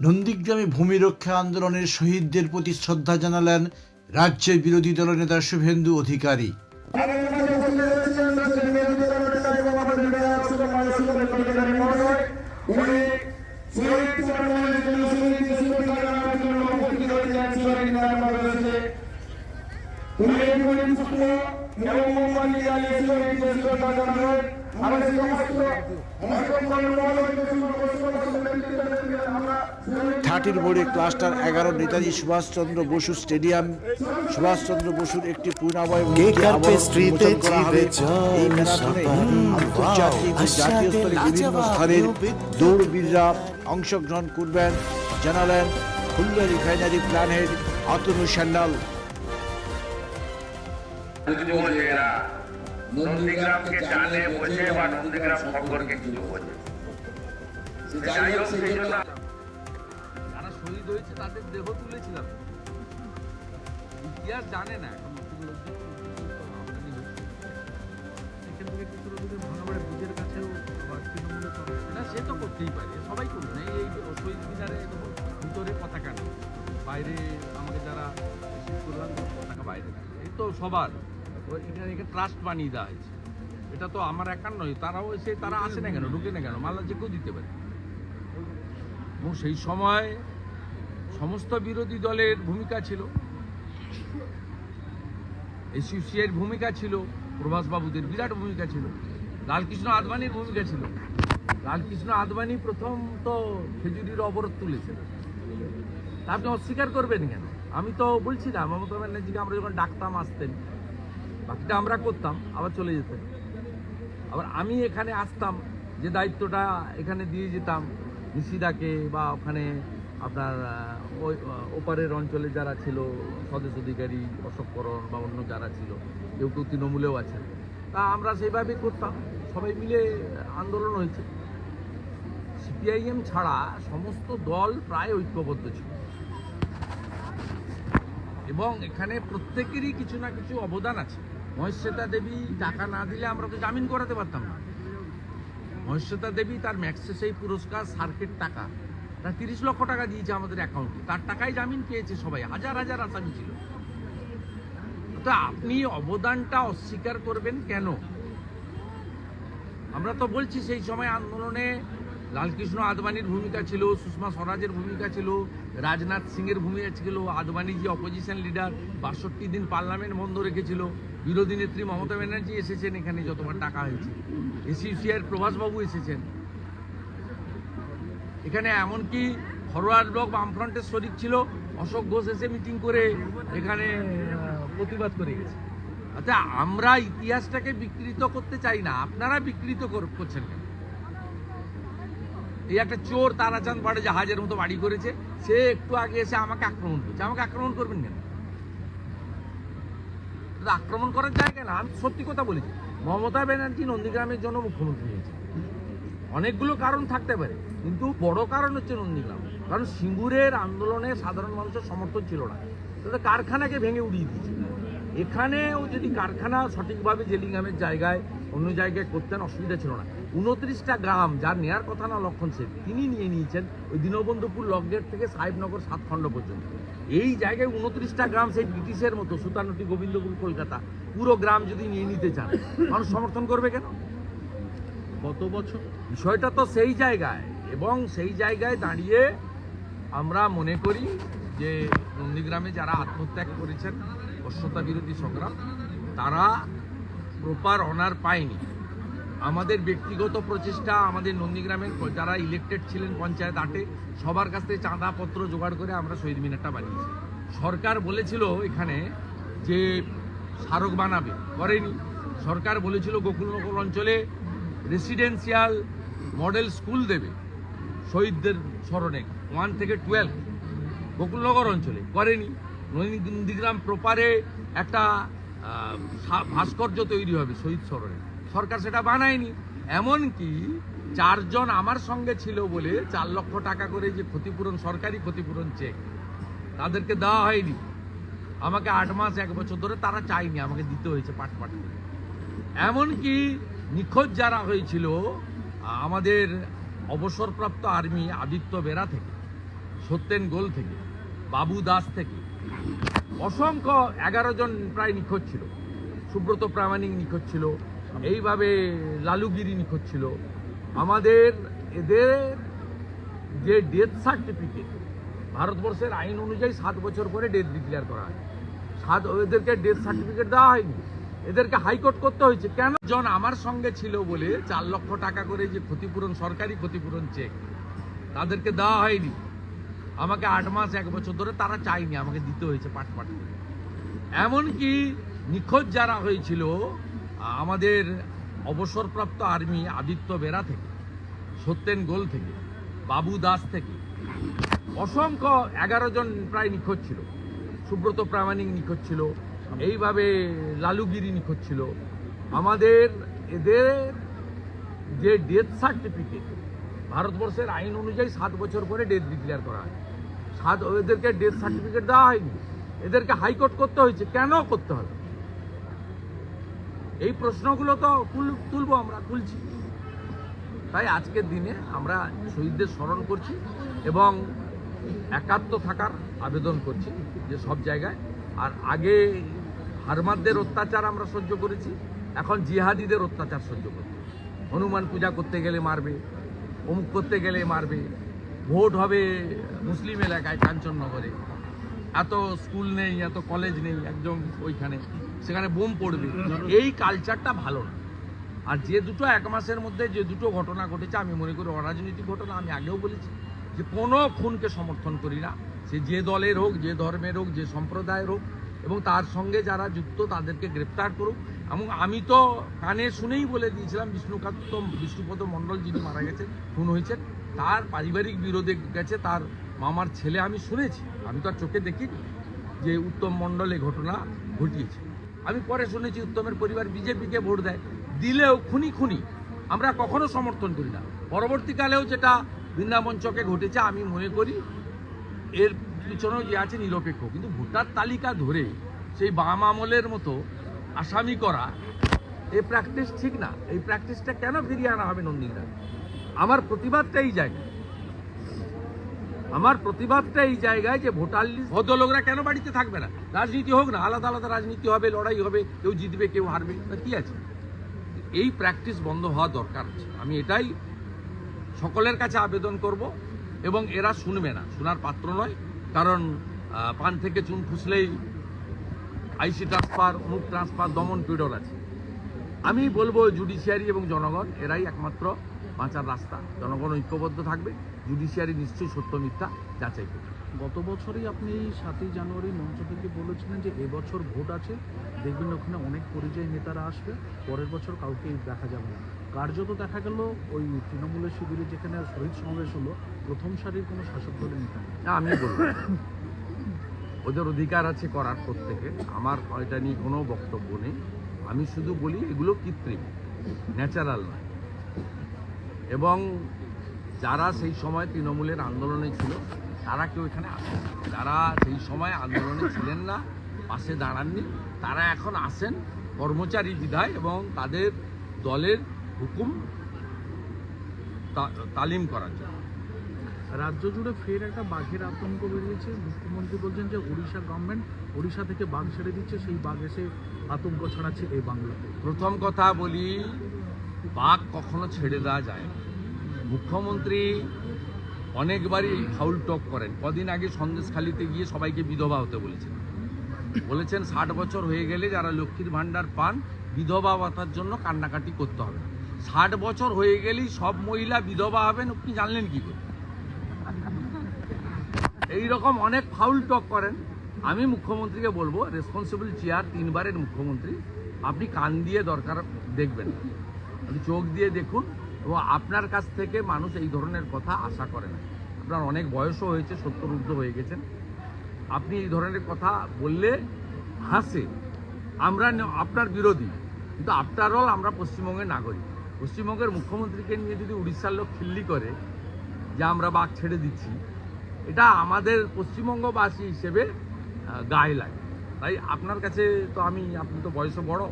নন্দীগ্রামে ভূমি রক্ষা আন্দোলনের শহীদদের প্রতি শ্রদ্ধা জানালেন রাজ্যের বিরোধী দলনেতা শুভেন্দু অধিকারী। থার্টির বোর্ডে ক্লাস্টার এগারো নেতাজি সুভাষচন্দ্র বসু স্টেডিয়াম। সুভাষচন্দ্র বসুর একটি পূর্ণাবয় এই ম্যারাথনে আন্তর্জাতিক জাতীয় স্তরে বিভিন্ন স্থানের দৌড়বীররা অংশগ্রহণ করবেন। জানালেন খুলনা রিফাইনারি প্ল্যানের অতনু সান্যাল কিছু বোঝে না নন্দীগ্রামকে জানে বোঝে বা নন্দীগ্রাম সম্পর্কে কিছু বোঝে। যাই হোক সেই জন্য যারা শহীদ হয়েছে তাদের দেহ তুলেছিলাম। ইতিহাস জানে না এখন সে তো করতেই পারে সবাই করুন এই এই শহীদ মিনারে দেখুন ভিতরে পতাকা নেই। বাইরে আমাকে যারা করলাম পতাকা বাইরে। তো সবার। এখানে এখানে ট্রাস্ট বানিয়ে দেওয়া হয়েছে। এটা তো আমার একার নয় তারাও এসে তারা আসে না কেন? ঢুকে না কেন? মাল্লা যে কেউ দিতে পারে। এবং সেই সময় সমস্ত বিরোধী দলের ভূমিকা ছিল। এসিউসিআইয়ের ভূমিকা ছিল প্রভাসবাবুদের বিরাট ভূমিকা ছিল লালকৃষ্ণ আদবানির ভূমিকা ছিল। লালকৃষ্ণ আদবানি প্রথম তো খেজুরির অবরোধ তুলেছেন তা আপনি অস্বীকার করবেন কেন? আমি তো বলছি না মমতা ব্যানার্জিকে আমরা যখন ডাকতাম, আসতেন। বাকিটা আমরা করতাম, আবার চলে যেতেন। আবার আমি এখানে আসতাম, যে দায়িত্বটা এখানে দিয়ে যেতাম, নিশিদাকে বা ওখানে আপনার ওই ওপারের অঞ্চলে যারা ছিল, স্বদেশ অধিকারী অশোককরণ বা অন্য যারা ছিল, কেউ কেউ তৃণমূলেও আছেন। তা আমরা সেইভাবেই করতাম, সবাই মিলে আন্দোলন হয়েছে। সিপিআইএম ছাড়া সমস্ত দল প্রায় ঐক্যবদ্ধ ছিল। এবং এখানে প্রত্যেকেরই কিছু না কিছু অবদান আছে। মহেশ্বেতা দেবী টাকা না দিলে আমরা তো জামিন করাতে পারতাম না। মহেশ্বেতা দেবী তার ম্যাক্সে সেই পুরস্কার সার্কেট টাকা। তার তিরিশ লক্ষ টাকা দিয়েছে আমাদের অ্যাকাউন্টে তার টাকায় জামিন পেয়েছে সবাই। হাজার হাজার আসামি ছিল। তো আপনি অবদানটা অস্বীকার করবেন কেন? আমরা তো বলছি সেই সময় আন্দোলনে লালকৃষ্ণ আদবানির ভূমিকা ছিল, সুষমা স্বরাজের ভূমিকা ছিল, রাজনাথ সিংয়ের ভূমিকা ছিল, আদবানি যে অপোজিশন লিডার বাষট্টি দিন পার্লামেন্ট বন্ধ রেখেছিল, বিরোধী নেত্রী মমতা ব্যানার্জি এসেছেন এখানে যতবার টাকা হয়েছে। এসিউসিআর প্রভাসবাবু এসেছেন। এখানে এমনকি ফরওয়ার্ড ব্লক বামফ্রন্টের শরিক ছিল, অশোক ঘোষ এসে মিটিং করে এখানে প্রতিবাদ করে গেছে। আচ্ছা আমরা ইতিহাসটাকে বিকৃত করতে চাই না, আপনারা বিকৃত কর- করছেন কেন? এই একটা চোর তারাচাঁদ পাড়ে জাহাজের মতো বাড়ি করেছে, সে একটু আগে এসে আমাকে আক্রমণ করছে। আমাকে আক্রমণ করবেন কেন? আক্রমণ করার জায়গা না, আমি সত্যি কথা বলেছি। মমতা ব্যানার্জি নন্দীগ্রামের জন্য মুখ্যমন্ত্রী হয়েছে। অনেকগুলো কারণ থাকতে পারে, কিন্তু বড় কারণ হচ্ছে নন্দীগ্রাম। কারণ সিঙ্গুরের আন্দোলনে সাধারণ মানুষের সমর্থন ছিল না। তাদের কারখানাকে ভেঙে উড়িয়ে দিয়েছে। এখানেও যদি কারখানা সঠিকভাবে জেলিংহামের জায়গায় অন্য জায়গায় করতেন অসুবিধা ছিল না। উনত্রিশটা গ্রাম যার নেয়ার কথা না লক্ষণ সেন তিনি নিয়ে নিয়েছেন ওই দীনবন্ধুপুর লকগেট থেকে সাহেবনগর সাতখণ্ড পর্যন্ত। এই জায়গায় উনত্রিশটা গ্রাম সেই ব্রিটিশের মতো সুতানুটি গোবিন্দপুর কলকাতা পুরো গ্রাম যদি নিয়ে নিতে চান মানুষ সমর্থন করবে কেন? গত বছর? বিষয়টা তো সেই জায়গায় এবং সেই জায়গায় দাঁড়িয়ে আমরা মনে করি যে নন্দীগ্রামে যারা আত্মত্যাগ করেছেন বর্ষতা বিরোধী সংগ্রাম তারা প্রপার অনার পায়নি। আমাদের ব্যক্তিগত প্রচেষ্টা, আমাদের নন্দীগ্রামের যারা ইলেকটেড ছিলেন পঞ্চায়েত আটে, সবার কাছ থেকে চাঁদাপত্র জোগাড় করে আমরা শহীদ মিনারটা বানিয়েছি। সরকার বলেছিল এখানে যে স্মারক বানাবে, করেনি। সরকার বলেছিল গোকুলনগর অঞ্চলে রেসিডেন্সিয়াল মডেল স্কুল দেবে শহীদদের স্মরণে ওয়ান থেকে টুয়েলভ গোকুলনগর অঞ্চলে করেনি। নন্দীগ্রাম প্রপারে একটা ভাস্কর্য তৈরি হবে শহীদ স্মরণে। সরকার সেটা বানায়নি। এমনকি চারজন আমার সঙ্গে ছিল বলে চার লক্ষ টাকা করে যে ক্ষতিপূরণ, সরকারি ক্ষতিপূরণ চেক, তাদেরকে দেওয়া হয়নি। আমাকে আট মাস, এক বছর ধরে তারা চায়নি, আমাকে দিতে হয়েছে পাট পাট এমনকি নিখোঁজ যারা হয়েছিল, আমাদের অবসরপ্রাপ্ত আর্মি আদিত্য বেরা থেকে, সত্যেন গোল থেকে, বাবু দাস থেকে অসংখ্য এগারো জন প্রায় নিখোঁজ ছিল। সুব্রত প্রামাণিক নিখোঁজ ছিল, এইভাবে লালুগিরি নিখোঁজ ছিল। আমাদের এদের যে ডেথ সার্টিফিকেট ভারতবর্ষের আইন অনুযায়ী সাত বছর পরে ডেথ ডিক্লেয়ার করা হয়। সাত, এদেরকে ডেথ সার্টিফিকেট দেওয়া হয়নি। এদেরকে হাইকোর্ট করতে হয়েছে। কেন? জন আমার সঙ্গে ছিল বলে চার লক্ষ টাকা করে যে ক্ষতিপূরণ, সরকারি ক্ষতিপূরণ চেক তাদেরকে দেওয়া হয়নি। আমাকে আট মাস, এক বছর ধরে তারা চায়নি আমাকে দিতে হয়েছে পাট পাট করে। এমনকি নিখোঁজ যারা হয়েছিল, আমাদের অবসরপ্রাপ্ত আর্মি আদিত্য বেরা থেকে, সত্যেন গোল থেকে, বাবু দাস থেকে, অসংখ্য এগারো জন প্রায় নিখোঁজ ছিল। সুব্রত প্রামাণিক নিখোঁজ ছিল, এইভাবে লালুগিরি নিখোঁজ ছিল। আমাদের এদের যে ডেথ সার্টিফিকেট ভারতবর্ষের আইন অনুযায়ী সাত বছর পরে ডেথ ডিক্লেয়ার করা হয়। এদেরকে ডেথ সার্টিফিকেট দেওয়া হয়নি। এদেরকে হাইকোর্ট করতে হয়েছে। কেন করতে হবে? এই প্রশ্নগুলো তো তুল- তুলবো আমরা, তুলছি। তাই আজকের দিনে আমরা শহীদদের স্মরণ করছি এবং একাত্ম থাকার আবেদন করছি যে সব জায়গায়। আর আগে হারমাদদের অত্যাচার আমরা সহ্য করেছি, এখন জিহাদিদের অত্যাচার সহ্য করছি। হনুমান পূজা করতে গেলে মারবে, অমুক করতে গেলে মারবে ভোট হবে মুসলিম এলাকায় কাঞ্চননগরে। এত স্কুল নেই, এত কলেজ নেই, একদম ওইখানে। সেখানে বোম পড়বে। এই কালচারটা ভালো না। আর যে দুটো এক মাসের মধ্যে যে দুটো ঘটনা ঘটেছে, আমি মনে করি অরাজনৈতিক ঘটনা, আমি আগেও বলেছি যে কোনো খুনকে সমর্থন করি না। সে যে দলের হোক, যে ধর্মের হোক, যে সম্প্রদায়ের হোক, এবং তার সঙ্গে যারা যুক্ত, তাদেরকে গ্রেপ্তার করুক। এবং আমি তো কানে শুনেই বলে দিয়েছিলাম, বিষ্ণুকান্ত, বিষ্ণুপদ মণ্ডল যিনি মারা গেছেন, খুন হয়েছেন। তার পারিবারিক বিরোধে গেছে, তার মামার ছেলে আমি শুনেছি, আমি তো আর চোখে দেখিনি, যে উত্তম মণ্ডল এই ঘটনা ঘটিয়েছে। আমি পরে শুনেছি উত্তমের পরিবার বিজেপিকে ভোট দেয়, দিলেও খুনি খুনি, আমরা কখনো সমর্থন করি না। পরবর্তীকালেও যেটা বৃন্দাবন চকে ঘটেছে, আমি মনে করি এর পিছনেও যে আছে নিরপেক্ষ, কিন্তু ভোটার তালিকা ধরে সেই বাম আমলের মতো আসামি করা এই প্র্যাকটিস ঠিক না। এই প্র্যাকটিসটা কেন ফিরিয়ে আনা হবে নন্দীগ্রাম? আমার প্রতিবাদটা এই জায়গায়। আমার প্রতিবাদটা এই জায়গায় যে ভোটার লিস্ট ভদ্রলোকরা কেন বাড়িতে থাকবে না? রাজনীতি হোক না, আলাদা আলাদা রাজনীতি হবে, লড়াই হবে, কেউ জিতবে, কেউ হারবে কি আছে? এই প্র্যাকটিস বন্ধ হওয়া দরকার আছে। আমি এটাই সকলের কাছে আবেদন করব এবং এরা শুনবে না। শোনার পাত্র নয়, কারণ পান থেকে চুন ফুসলেই আইসি ট্রান্সফার মুখ ট্রান্সফার দমন পিডর আছে। আমি বলব জুডিশিয়ারি এবং জনগণ, এরাই একমাত্র বাঁচার রাস্তা। জনগণ ঐক্যবদ্ধ থাকবে জুডিশিয়ারি নিশ্চয়ই সত্য মিথ্যা যাচাই করবে। গত বছরই আপনি সাতই জানুয়ারি মঞ্চ থেকে বলেছিলেন যে এবছর ভোট আছে। দেখবেন ওখানে অনেক পরিযায়ী নেতারা আসবে পরের বছর কাউকে দেখা যাবে না। কার্যত দেখা গেল ওই তৃণমূলের শিবিরে যেখানে শহীদ সমাবেশ হলো প্রথম সারির কোনো শাসক দলের নেতা না আমি বলব ওদের অধিকার আছে করার প্রত্যেকে। আমার এটা নিয়ে কোনো বক্তব্য নেই। আমি শুধু বলি এগুলো কৃত্রিম। ন্যাচারাল নয়। এবং যারা সেই সময় তৃণমূলের আন্দোলনে ছিল তারা কেউ এখানে আসেন। যারা সেই সময় আন্দোলনে ছিলেন না পাশে দাঁড়াননি তারা এখন আসেন কর্মচারী বিধায় এবং তাদের দলের হুকুম তালিম করার জন্য। রাজ্য জুড়ে ফের একটা বাঘের আতঙ্ক বেরিয়েছে। মুখ্যমন্ত্রী বলছেন যে উড়িষ্যা গভর্নমেন্ট উড়িষ্যা থেকে বাঘ ছেড়ে দিচ্ছে সেই বাঘ এসে আতঙ্ক ছড়াচ্ছে এই বাংলাতে। প্রথম কথা বলি বাঘ কখনো ছেড়ে দেওয়া যায় না। মুখ্যমন্ত্রী অনেকবারই ফাউল টক করেন। কদিন আগে সন্দেশখালিতে গিয়ে সবাইকে বিধবা হতে বলেছেন। বলেছেন ষাট বছর হয়ে গেলে যারা লক্ষ্মীর ভাণ্ডার পান, বিধবা ভাতার জন্য কান্নাকাটি করতে হবে ষাট বছর হয়ে গেলেই সব মহিলা বিধবা হবেন, আপনি জানলেন কি করে? এই রকম অনেক ফাউল টক করেন। আমি মুখ্যমন্ত্রীকে বলব রেসপন্সিবল চেয়ার তিনবারের মুখ্যমন্ত্রী, আপনি কান দিয়ে দরকার, দেখবেন আপনি চোখ দিয়ে দেখুন এবং আপনার কাছ থেকে মানুষ এই ধরনের কথা আশা করে না। আপনার অনেক বয়সও হয়েছে, সত্তর ঊর্ধ্ব হয়ে গেছেন। আপনি এই ধরনের কথা বললে হাসে। আমরা আপনার বিরোধী। কিন্তু আফটার অল আমরা পশ্চিমবঙ্গের নাগরিক। পশ্চিমবঙ্গের মুখ্যমন্ত্রীকে নিয়ে যদি উড়িষ্যার লোক খিল্লি করে, যে আমরা বাঘ ছেড়ে দিচ্ছি, এটা আমাদের পশ্চিমবঙ্গবাসী হিসেবে গায়ে লাগে। তাই আপনার কাছে তো আমি, আপনি তো বয়সও বড়,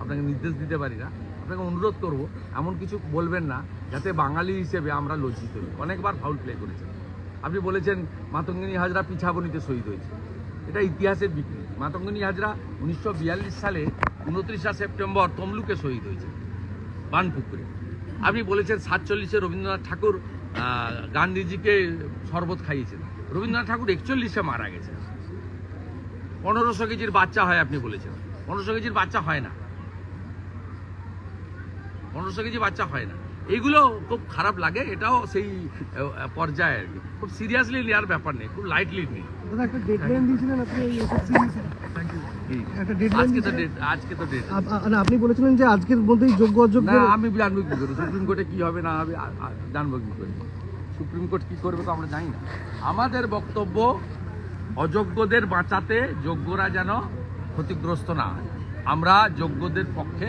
আপনাকে নির্দেশ দিতে পারি না। আপনাকে অনুরোধ করব, এমন কিছু বলবেন না, যাতে বাঙালি হিসেবে আমরা লজ্জিত হই। অনেকবার ফাউল প্লে করেছেন। আপনি বলেছেন, মাতঙ্গিনী হাজরা পিছাবনিতে শহীদ হয়েছে। এটা ইতিহাসের বিক্রি। মাতঙ্গিনী হাজরা উনিশশো বিয়াল্লিশ সালে উনত্রিশা সেপ্টেম্বর তমলুকে শহীদ হয়েছে, বানপুকুরে। আপনি বলেছেন, সাতচল্লিশে রবীন্দ্রনাথ ঠাকুর গান্ধীজিকে শরবত খাইয়েছেন। রবীন্দ্রনাথ ঠাকুর একচল্লিশে মারা গেছেন। পনেরোশো কেজির বাচ্চা হয় আপনি বলেছেন। পনেরোশো কেজির বাচ্চা হয় না। পনেরোশো কেজি বাচ্চা হয় না। এইগুলো খুব খারাপ লাগে এটাও সেই পর্যায়ে আর কি। খুব সিরিয়াসলি নেওয়ার ব্যাপার নেই খুব লাইটলি নেই। আপনি বলেছিলেন যে আজকের মধ্যেই যোগ্য অযোগ্য আমি জানব কি করে সুপ্রিম কোর্টে কি হবে না হবে জানব কি করে। সুপ্রিম কোর্ট কি করবে তো আমরা জানি না। আমাদের বক্তব্য অযোগ্যদের বাঁচাতে যোগ্যরা যেন ক্ষতিগ্রস্ত না আমরা যোগ্যদের পক্ষে